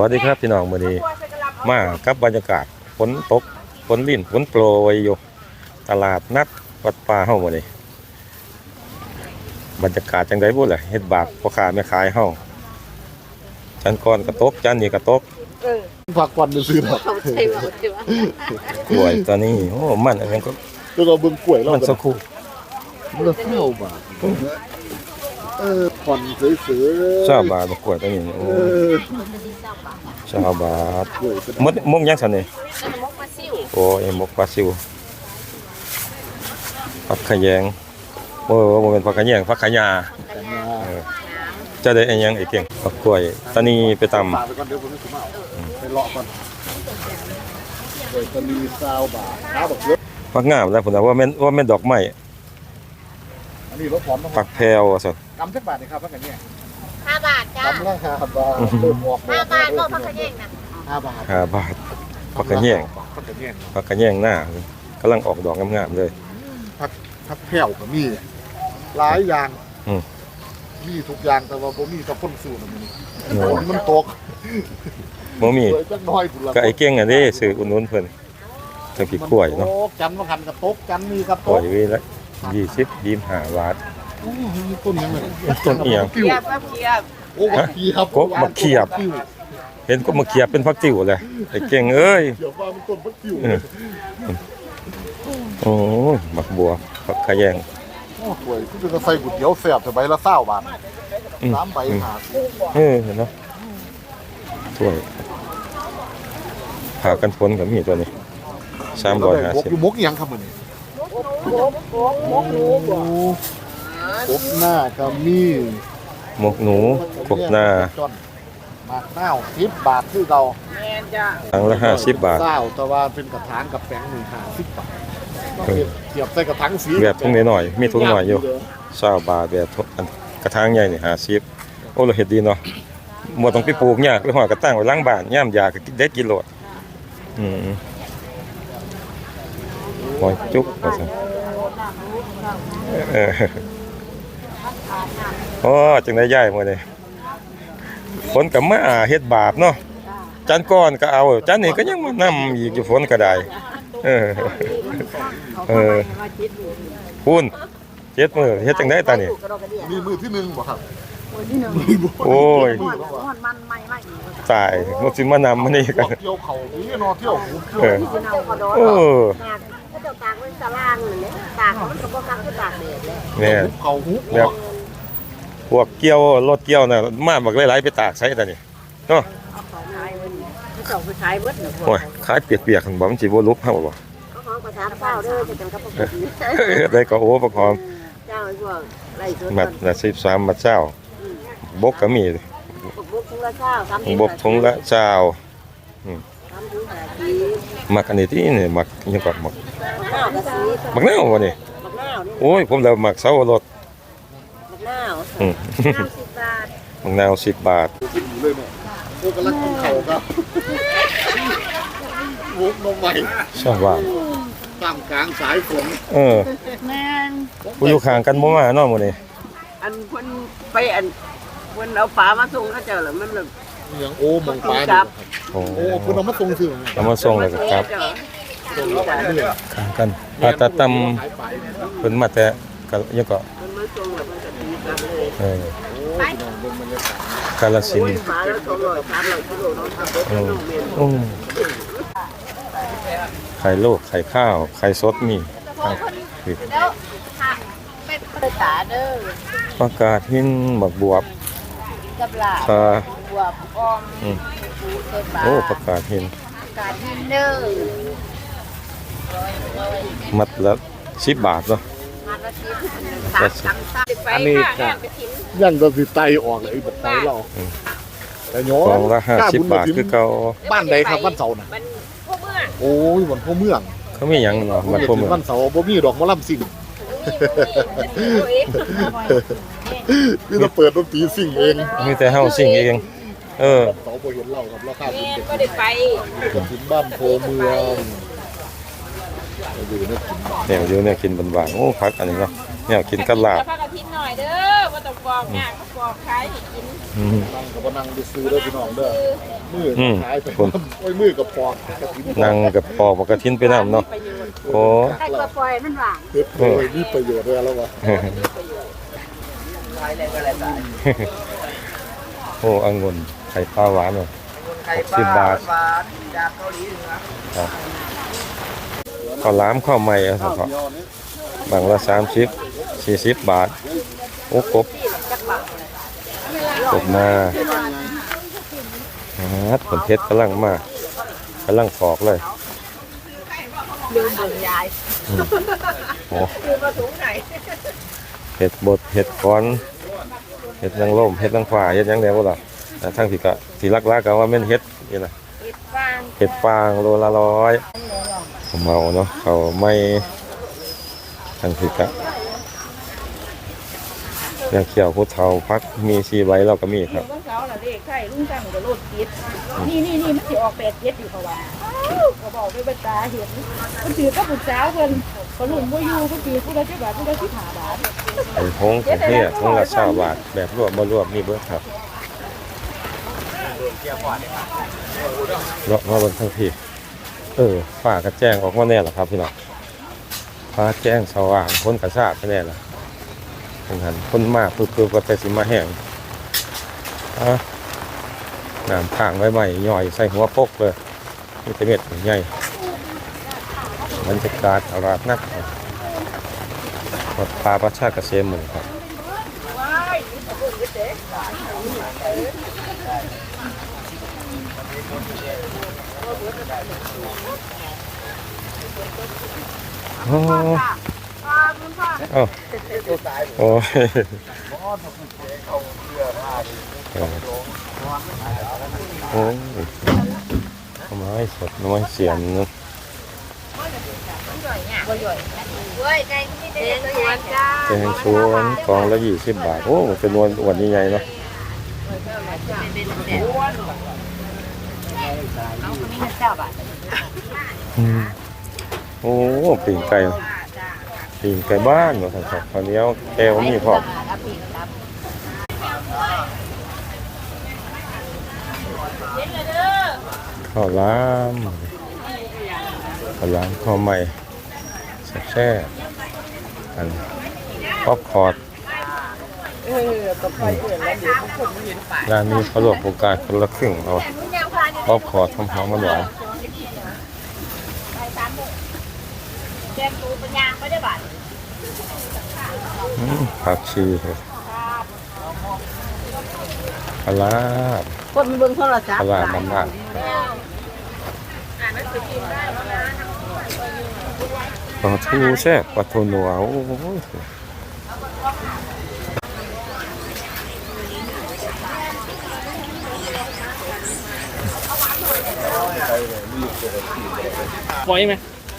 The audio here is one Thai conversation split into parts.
วัสดีครับพี่น้องมื้อนี้มากับบรรยากาศฝนตกฝนลิ่นฝนโปรยอยู่ตลาดนัดวัดป่าเฮามื้อนี้บรรยากาศจังไดบ่ล่ะเฮ็ดบาปพ่อค้าแม่ขายเฮาจันก่อนก็ตกจันนี้ก็ตกผักควันซื้อหรอกเขาใช่หมดใช่ไหมกล้วยตอนนี้โอ้มันอันนั้นก็แล้วก็เบิ่งกล้วยเรามันสักครู่เลือกเท่าบาทเออผ่อนสวยๆชาวบาทบ่กล้วยตัวนี้โอ้เออ ชาวบาทกล้วยเป็นมดมกยังซั่นนี่อันมกปลาซิวโอ้ยมกปลาซิวผักขยงโอ้บ่แม่นผักขยงผักขยาจะได้อันยังไอ้เก่งผักกล้วยตอนนี้ไปตำฝากไปก่อนเดี๋ยวผมจะมาเอาไปเลาะก่อนะลีซาวบาทขาบักเยอะผักงามแล้วผมว่าแม่นว่าแม่นดอกไม้อันนี้รถถอนต้องผักแพรวว่าซั่นกำจักบาทนี่ครับว่ากันเนี่ย ห้าบาทจ้า กำราคาบาทเริ่มออกห้าบาทก็พักกระเด้งนะห้าบาทห้าบาทผักกระแยงผักกระแยงผักกระแยงหน้ากำลังออกดอกงามๆเลยผักผักแผ่วก็มีหลายอย่างอืมมีทุกอย่างแต่ว่าบ่มีกับคนสู้นะมันนี่โอ้มันตกบ่มีสวยจักหน้อยพุ่นละก็ไอ้เก่งอันนี้ซื้ออุ่นนุนเพิ่นจังพี่กล้วยเนาะโอ้จันทร์มาหันกับตกจันทร์มีกับกตล้วยกวีละ20 25บาทโอ้ ยต้นยังไงต้นเอียงกิ้วเกียบครับเกียบโอ้บักเขียบกบบักเขียบกิ้วเห็นก็มาเขียบเป็นผักติ๋วเลยไอ้เก่งเอ้ยเขียบว่ามันต้นบักกิ้วเออโอ้ยบักบัวผักกระแยงโอ้สวยที่จะใส่ก๋วยเตี๋ยวแซ่บแต่ใบละเศร้าบาทอืมสามใบหาเออเห็นเนาะถ้วยผ่ากันฝนก็มีตัวนี้แล้วได้บกอ350ยู่มกอีหยังครับมื้อนี้ก บหน้าก็มีหมกหนูกบหน้าจ้อนหมากหน้าว10บาทคือเก่าแมนจ้าครั้งละ50บาทเศร้าแต่ว่าเป็นกระถางกับแป้งหนึ่งห้าสิบบาทเทียบใส่กระถางสีแบบถุงน้อยๆมีถุงน้อยอยู่20บาทแบบถุงอันกระถางใหญ่นี่50โอ้เราเฮ็ดดีเนาะบ่ต้องไปปลูกหญ้าไปหอดกระตั้งไว้หลังบ้านยามยาก็ได้กินโลดอืมหอยจุกว่าซั่นเออโอ้จังได้ย้ายมื้อนี้ฝนก็มาเฮ็ดบาปเนาะจันก่อนก็เอา จันนี่ก็ยังมานำอีกอยู่ฝนก็ได้เออเออคุณเฮ็ดมือเฮ็ดจังได๋ตานี่มีมือที่หนึ่งบ่ครับโอ้ยมันมันไม่ไม่ตายมันสิมานำมานี่กันเที่ยวเขานี่นอเที่ยวหูเที่ยวเออที่เอากระโดดโอ้ตากก็จะตากไว้ตารางเลยเนี่ยตากมันก็บ่คักคือตากแดดเลยแม่นเขาหูแบบ พวกเกี่ยวรถเกี่ยวน่ะมาบักหลายๆไปตากใส่ตานี่เนาะเอาของขายมันเขาส่งไปขายเบิดน่ะพวกโอ้ยขายเปียกๆหั่นบ่มันสิบ่ลุกเฮาบ่เขาของประชาชนเด้อจะจังกับพวกนี้เออได้ก็โอ้ประคอมเจ้าไอ้พวกไล่สวนมัดละ13มัดเช้าบกก็มีบุกบุกทุงละเช้าสามบกทงละเช้าสามถุงห้าทีมักอันนี้ที่นี่มักอิหยังก็มักข้าวกะสีมักแนวบ่นี่บักนาวนี่โอ้ยผมแล้วมักเสาวรถบักนาว อืมห้าสิบบาทมักนาว10บาทกินอยู่เลยแม่โอ้กำลังกินเขาครับวุกนมใหม่ชาวบ้านตามกลางสายฝนเออแม่นผู้อยู่ข้างกันบ่มาเนาะมื้อนี้อันเพิ่นไปอันเพิ่นเอาฝามาส่งเขาเจ้าแล้วมันแบบอย่างโอ้มองปลาครับโอ้โอ้เพิ่นเอามาส่งซื้อเอามาส่งแล้วก็กลับส่งแล้วเรื่อยข้างกันปลาตะตำหายไปเพิ่นมาแต่กะยังก็เพิ่นมาส่งแล้วเพิ่นก็ตีกลับ เลยเออโอ้พี่น้องเบิ่งบรรยากาศกาฬสินโอ้ยธุ์ฝาแล้วสองร้อยสามร้อยกิโลเนาะครับเออโอ้ไข่โลกไข่ข้าวไข่สดมีครับแล้วค่ะเป็นภาษาเด้อประกาศหินบักบวบกับลาคาบวบอ้อมอืมปูเสปลาโอ้ประกาศหินกาศดินเด้อมัดละ10บาทเนาะมา ละสิบสามสามสามไปอันนี้ค่ะก็ไปทิ้งยังก็สิไตออกเลยไอ้บอกไตเราแต่โยกล่องละ50บาทคือเก่าบ้านใดครับบ้านเสาน่ะมันพวกเมื่อโอ้ยวันพ่อเมืองเขามีหยังเนาะมันพวกมึงบ้านเสาบ่มีดอกมะลำสิ่งตัวเองคือจะเปิดดนตรีสิ่งเองมีแต่เฮาสิ่งเอง เออเสาบ่เห็นเราครับราคาแม่เป็นเด็กก็ได้ไปกฐินบ้านโพเมือง อยู่ในกินบ้านแนวอยู่เนี่ยกินบานๆโอ้พักอันนี้เนาะแนวกินกับลาบพักอาทิตย์หน่อยเด้อว่าต้องกรอกงานก็กรอกขายให้กินอืมนั่งกับว่านั่งไปซื้อเด้อพี่น้องเด้อมืออืมหายไปโอ้ยมือกับปอกกระถิ่นนั่งกับปอกกระทินไปน้ำเนาะโอ้ใครก็ปล่อยมันว่างเฮ็ดโอ้ยมีประโยชน์ด้วยแล้ววะโอ้องุ่นไข่ปลาหวานเนาะหกสิบบาทครับ ข้าวหลามข้าวใหม่อะครับเดี๋ยวนี้บางละสามสิบสี่สิบบาท โอ้กบกบมาฮัดผลเพชรกำลังมากกำลังฟอกเลยลืมเบิ่งยายโอ้เห็ดบดเห็ดก้อนเห็ดนางร่มเห็ดนางฟ้าเห็ดหยังไงบ่ล่ะแต่ทั้งที่ก็ที่ลักๆก็ว่าแม่นเห็ดนี่ล่ะติดฟางเห็ดฟางโลละร้อย เขาเมาเนาะเขาไม่ทั้งที่ก็ยังเขียวพุทเทาพักมีสีใบเราก็มีครับวันเสาร์น่ะเลขไข่ลุงตั้งก็รถติดนี่นี่นี่มันสิออกแปดเจ็ดอยู่เพราะว่าเขาบอกด้วยใบตาเห็นมันถือก็ปรึกษาเพิ่นเขาลุ่นบ่อยู่เขาถือผู้ละเจ็ดบาทผู้ละสิบห้าบาทไอ้พงไอ้เฮียพงละเช้าบาทแบบรวบบ่รวบมีเบิดครับเลาะมาบนทั้งที่ เออฝ้ากระแจ้งออกมาแน่ล่ะครับพี่น้องฟ้าแจ้งสว่างพ้นกระซาบไปแน่ล่ะทางหันคนมากปึ๊บๆก็แต่สิมาแห้งอะน้ำข้างไว้ใหม่ย่อยใส่หัวปกเลยนี่เม็ดใหญ่บรรยากาศอราดนักครับวัดป่าประชาเกษมหมึงครับ โอ้เอ้โอ้ยโอ้ยเอาไม้สดเอาไม้เสียนเนะเจ้าแกงชวนกองละยี่สิบบาท โอ้ เป็นวนอวดใหญ่ๆเนาะ เจ้าบาทอืมโอ้ปิ่งไก่ปิ่งไก่บ้านเนาะครับคราวนี้แก้วมีพร้อมรับปีรับข้าวหลามข้าวหลามข้าวใหม่แซ่บๆอันป๊อปคอร์ดเออต่อไปเอื่นแล้วเดี๋ยวคนไม่เห็นป่าร้านนี้เขาลวกโอกาสคนละครึ่งเอา ป๊อปคอร์ดหอมๆมันหวานแกงปูปัญญาไม่ได้บาทอืมผักชีครับปลาร้าคนเบิ่งโทรศัพปลาท์ร้ามันมากปลาทูแซ่ปลาทูนัวโอ้ ปล่อยไหม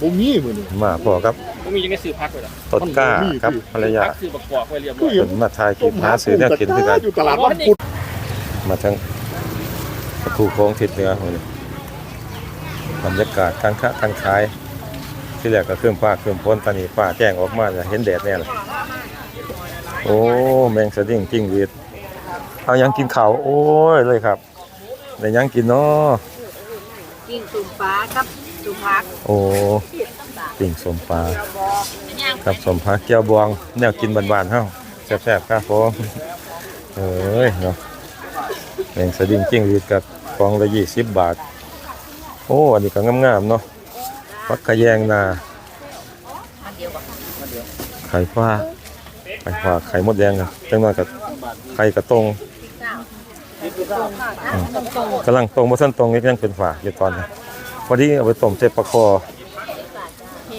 บ่มีมื้อนี้มาพอครับผมมียังไงซื้อพักเลยเหรอต้นกล้าครับภรรยาพักซื้อบักกอกไว้เรียบร้ก็อยเห็นเป็นมาทายคลิปหาซื้อแนวกินคือกันอยู่ตลาดบ้านพุทธมาทั้งประตูโค้งทิศเหนือของนี่บรรยากาศการค้าการขาย ที่แรกก็เครื่องฟ้าเครื่องพ้นตอนนี้ฟ้าแจ้งออกมาจะเห็นแดดแน่เลยโอ้แมงสดิ้งจิ้งหรีดเอายังกินข้าวโอ้ยเลยครับได้ยังกินเนาะ กิ้งตุ่มฟ้ากับตุ่มพักโอ้ปิ่งสมปลากับสมปลาเกี๊ยวบวง แนวกินบานๆเฮาแซ่บๆครับผมเอ้ยเนาะแมงสดิ้งจิ้งหรีดกับกล่องละยี่สิบบาท โอ้ อันนี้ก็งามๆเนาะฟักกะแยงนาไข่ฟ้าไข่ฟ้าไข่มดแดงครับจังหวะกับไข่กระตง กำลังตรงบ่ทันตรงนี่ยังเป็นฝาอยู่ตอนนี้พอดีเอาไปต้มเจ็บปลาคอ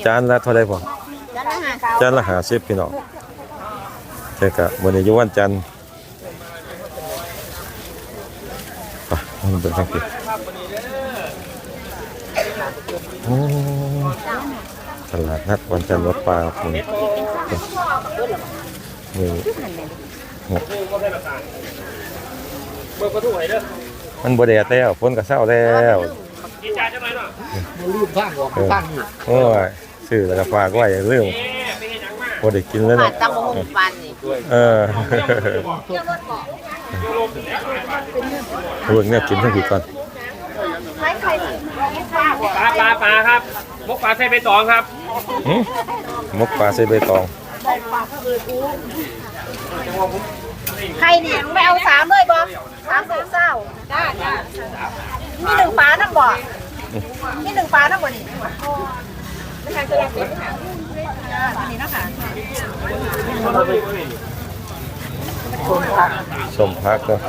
จานละเท่าไหร่บ่จ้าละห้าเก้าจานละ50พี่น้องแต่ก็มื้อนี้อยู่วันจันทร์ไปมันเป็นทางที่โอ้ตลาดนัดวันจันทร์วัดป่าครับนี่นี่ เบิกประตูให้เด้อมันบ่แดดแล้วฝนก็เช้าแล้วกินจานจังไรเนาะมันรีบสร้างออกสร้างนี่โอ้ยซื้อแล้วก็ฝากไว้ลืมเอ๊ะไม่เห็นยังมาบ่ได้กินแล้วผ่าเนาะนตังโมงปันนี่เออเบิ่งเนี่ยกินทั้งทีก่อนปลาปลาปลาครับมกปลาใส่ใบตองครับหึมกปลาใส่ใบตองใครเนี่ยไม่เอาสามเลยบ่ สามสิบเศร้าได้มีหนึ่งปลาน้ำบ่มีหนึ่งปลาน้ำบ่นี่ไม่ใช่คือแรกเป็นค่ะอันนี้เนาะค่ะสมพักเนาะ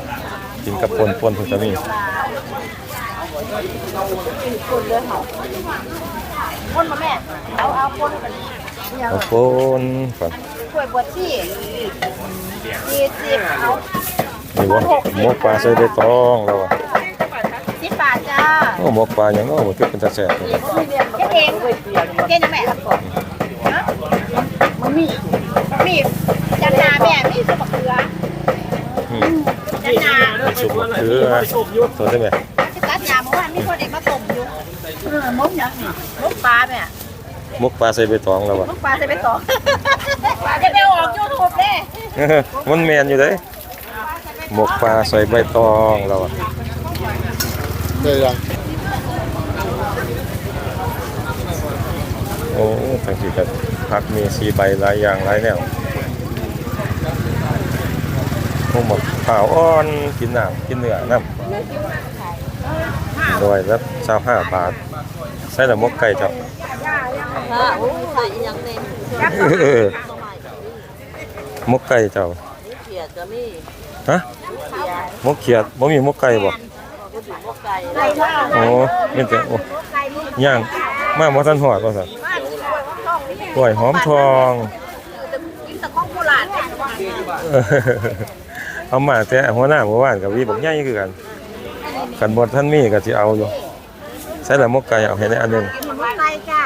กินกับปนปนๆเพิ่นก็มีคนมาแม่ เอาเอาคนกันเอาปนก่อนถ้วยบวชชียี่สิบเอา นี่บ่มกปลาใส่ใบตองแล้วอะสิบบาทจ้าโอ้หมกปลาหยังเนาะมันคือเป็นตาแซ่บเลยเก็บเองเก็บยังแม่ฮะมันมีมีจันนาแม่มีสุบะเกลืออืมจันนาสุกมะเขือตัวได้ไหมสิตัดยาเมื่อวานมีคนเด็กมาต้มอยู่เออมกยังนี่มกปลาแม่มกปลาใส่ใบตองแล้วอะมกปลาจะไปต่อปลาจะไปออกยูทูบเด้มันแมนอยู่เด้ หมกปลาใส่ใบตองแล้วอะได้ยังโอ้ทั้งที่ก็ผักมีสีใบหลายอย่างหลายแนวโอ้หมดข้าวอ่อนกินน้ำกินเนื้อน้ำโดยแล้วชาวห้าบาท ใส่ละมกไก่เจ้าค่ะโอ้ยใส่อีหยังเน้นเออต้มใหม่กับนี่มกไก่เจ้านี่เขียดก็มีฮะ มกเขียดบ่มีมกไก่บ่ก็ถึงมกไก่ไก่ว่าโอ้แม่นแต่โอ้ย่างมาบ่ทันหอดว่าซั่นกล้วยหอมทองกินตะข้องโบราณเออเอามาแต่หัวหน้าเมื่อวานกับวีบอกใหญ่คือกันกันบ่ทันมีก็สิเอาอยู่ใส่ละมกไก่เอาให้ได้อันหนึงมกไก่จ้า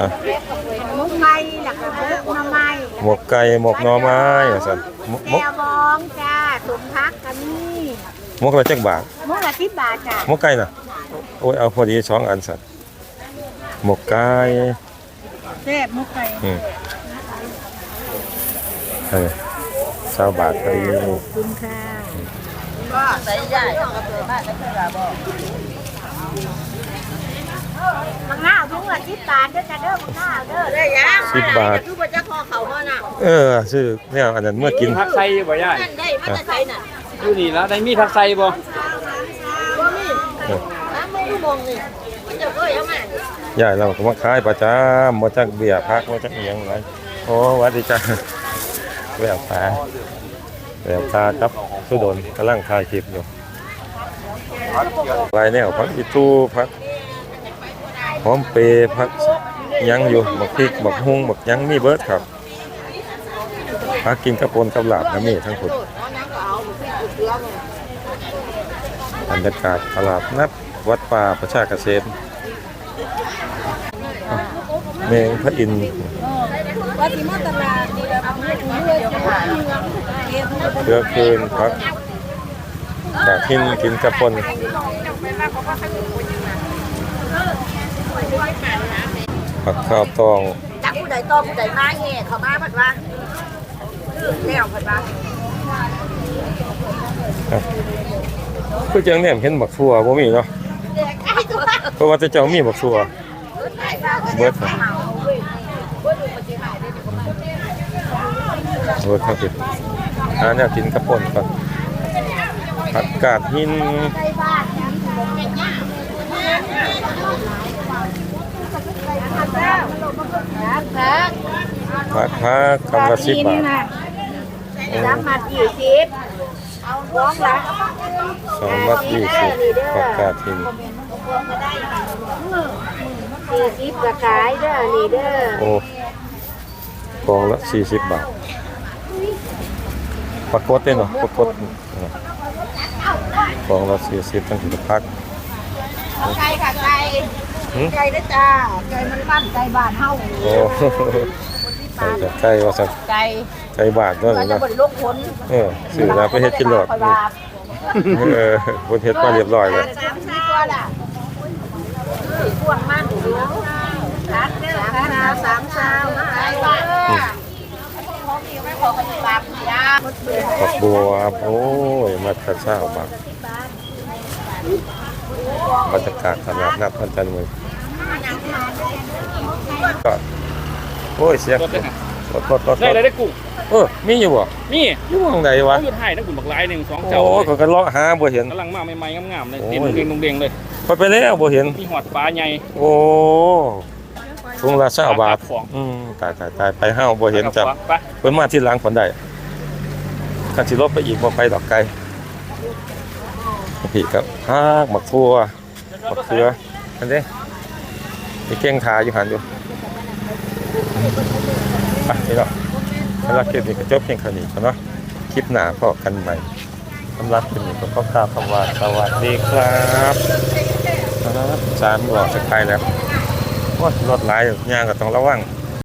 อะมกไก่หลักกระเบื้องน้ำไม้หมกไก่หมกหน่อไม้ว่าซั่นหมกหมกแก้วบองจ้า ถุงพักกันนี่หมกละจักบาทมกละสิบบาทจ้าหมกไก่น่ะโอ้ยเอาพอดีสองอันซั่นหมกไก่แซ่บมกไก่อืมเออ20บาทพอดีคุณค่ะก็ใส่ใหญ่กับเปลือกบ้านก็คือว่าบ่ มังงาวถุงละสิบบาทเด้อจ้าเด้อมังงาวเด้อได้ยัง10บาท คือบ่จะคอเขาเฮาน่ะเออซื้อแนวอันนั้นเมื่อกินผักใส่บ่ย่ายนั่นได้มาแต่ไสน่ะอยู่นี่แล้วได้มีผักใส่บ่บ่มีน้ำไม่มองนี่มันจะเอ้ยเอามายายเราก็มาขายประจำมาจากเบียร์พักมาจากเอียงไรโอ้หวัดดีจ้าแววตาแววตาครับสุดนกำลังถ่ายคลิปอยู่ลายแนวพักอีตูพัก หอมเปย์พักยังอยู่บักพริกบักฮุงบักยังมีเบิร์ดครับพักกินกระปนกับหลาบนะมีทั้งหมดบรรยากาศตลาดนัดวัดป่าประชาเกษตรแมงพระอินทร์เจะผ่านเพื่อคืนพักจากทินกินกระปน ผักข้าวตองจักผู้ใดตอผู้ใดมาแห่เขามาเพิ่นว่าคือแล้วเพิ่นว่าคือจังเนี่ยเห็นบักทั่วบ่มีเนาะแดกไอ้ตัวเพราะว่าแต่เจ้ามีบักทั่วเบิดครับเบิดครับพี่หาแนวกินกระปนก่อนผักกาดหิน ผักผักคำละสิบบาทน้ำมันยี่สิบเอาร้องละสองมัดยี่สิบผักกาดหินยี่สิบกระขายเด้อนี่เด้อโอ้กองละสี่สิบบาทปลากดเนเหรอปลากดกองละสี่สิบตั้งถึงพักไก่ค่ะไก่ หืม ไก่เด้อจ้าไก่มันบ้านไก่บ้านเฮาโอ้ใส่กับไก่ว่าสักไก่ไก่บาทด้วยก็จะนะบ่ได้ลงผลเออสื่อนะไปเฮ็ดกินหลอดคอยว่าเออคนเฮ็ดมาเรียบร้อยเลยสามสิบตัวล่ะพวงมันดูร้านเด้อร้านสามชาวมาไก่บ้านพี่ไม่ขอขนมบาทยาผักบัวโอ้ยมาตะเช้าบาง บรรยากาศตลาดนัดพันจันทร์เมืองก็โอ้ยเสียงรถได้ไงรถรถรถได้เลยได้กุ้งเออมีอยู่บ่นี่อยู่หม้องใดวะเขาหยุดให้ทั้งกลุ่มบักหลายหนึ่งสองเจ้าโอ้ก็ก็เลาะหาบ่เห็นกำลังมาใหม่ๆงามๆเลยโอ้ยเต็มเด้งๆเด้งๆเลยไปไปแล้วบ่เห็นมีหอดปลาใหญ่โอ้ถุงละ20บาทของอืมตายตายตายไปห้าวบ่เห็นจับไปเพิ่นมาที่หลังคนได้คันสิลบไปอีกบ่ไปดอกไกลพี่ครับฮากหมักทั่ว บักเขืออันเด้มีเก้งขาอยู่หันอยู่ไปนี่เนาะสำหรับคลิปนี้ก็จบเพียงเท่านี้นเนาะคลิปหน้าพบกันใหม่สำหรับคลิปนี้ก็ขอกล่าบคำว่าสวัสดีครับครัสามหลอดจะไปแล้วว่ารถหลายอยู่ย่างก็ต้องระวัง